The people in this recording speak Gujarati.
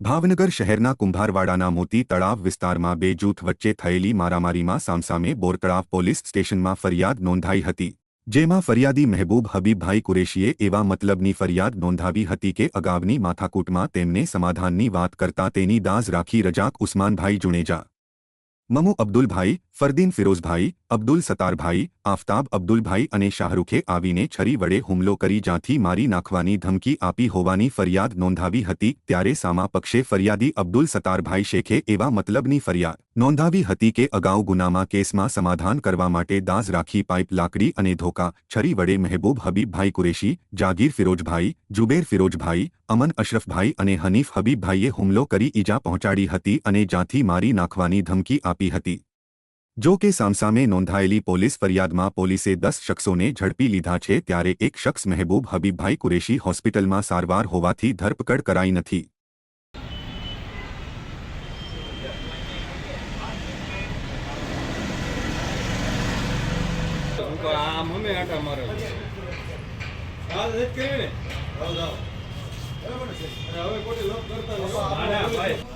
ભાવનગર શહેરના કુંભારવાડાના મોતી તળાવ વિસ્તારમાં બે જૂથ વચ્ચે થયેલી મારામારીમાં સામસામે બોરતળાવ પોલીસ સ્ટેશનમાં ફરિયાદ નોંધાઈ હતી, જેમાં ફરિયાદી મહેબૂબ હબીબભાઈ કુરેશીએ એવા મતલબની ફરિયાદ નોંધાવી હતી કે અગાઉની માથાકૂટમાં તેમને સમાધાનની વાત કરતા તેની દાઝ રાખી રજાક ઉસ્માનભાઈ જુણેજા મમુ અબ્દુલભાઈ ફરદીન ફિરોઝભાઈ, અબ્દુલ સતારભાઈ આફતાબ અબ્દુલભાઈ અને શાહરૂખે આવીને છરી વડે હુમલો કરી જાથી મારી નાખવાની ધમકી આપી હોવાની ફરિયાદ નોંધાવી હતી ત્યારે સામા પક્ષે ફરિયાદી અબ્દુલ સતારભાઈ શેખે એવા મતલબની ફરિયાદ નોંધાવી હતી કે અગાઉ ગુનામાં કેસમાં સમાધાન કરવા માટે દાઝ રાખી પાઇપ લાકડી અને ધોકા, છરી વડે મહેબૂબ હબીબભાઈ કુરેશી, જાગીર ફિરોજભાઈ જુબેર ફિરોજભાઈ અમન અશરફભાઈ અને હનીફ હબીબભાઈએ હુમલો કરી ઈજા પહોંચાડી હતી અને જ્યાંથી મારી નાખવાની ધમકી આપી હતી. જો કે સામસામે નોંધાયેલી પોલીસ ફરિયાદમાં પોલીસે દસ શખ્સોને ઝડપી લીધા છે ત્યારે એક શખ્સ મહેબૂબ હબીબભાઈ કુરેશી હોસ્પિટલમાં સારવાર હોવાથી ધરપકડ કરાઈ નથી. હવે ખોટી લોક કરતા